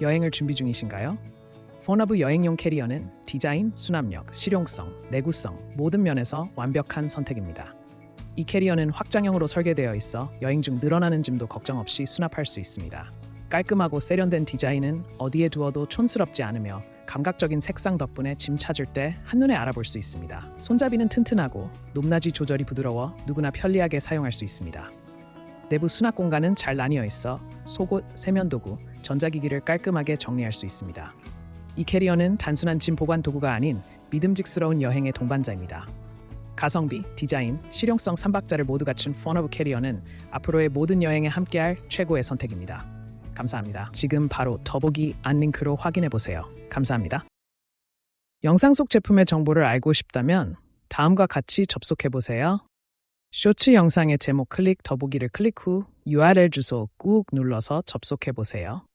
여행을 준비 중이신가요? 폰허브 여행용 캐리어는 디자인, 수납력, 실용성, 내구성 모든 면에서 완벽한 선택입니다. 이 캐리어는 확장형으로 설계되어 있어 여행 중 늘어나는 짐도 걱정 없이 수납할 수 있습니다. 깔끔하고 세련된 디자인은 어디에 두어도 촌스럽지 않으며 감각적인 색상 덕분에 짐 찾을 때 한눈에 알아볼 수 있습니다. 손잡이는 튼튼하고 높낮이 조절이 부드러워 누구나 편리하게 사용할 수 있습니다. 내부 수납 공간은 잘 나뉘어 있어 속옷, 세면도구, 전자기기를 깔끔하게 정리할 수 있습니다. 이 캐리어는 단순한 짐 보관 도구가 아닌 믿음직스러운 여행의 동반자입니다. 가성비, 디자인, 실용성 3박자를 모두 갖춘 폰허브 캐리어는 앞으로의 모든 여행에 함께할 최고의 선택입니다. 감사합니다. 지금 바로 더보기 안 링크로 확인해 보세요. 감사합니다. 영상 속 제품의 정보를 알고 싶다면 다음과 같이 접속해 보세요. 쇼츠 영상의 제목 클릭 더보기를 클릭 후 URL 주소 꾹 눌러서 접속해 보세요.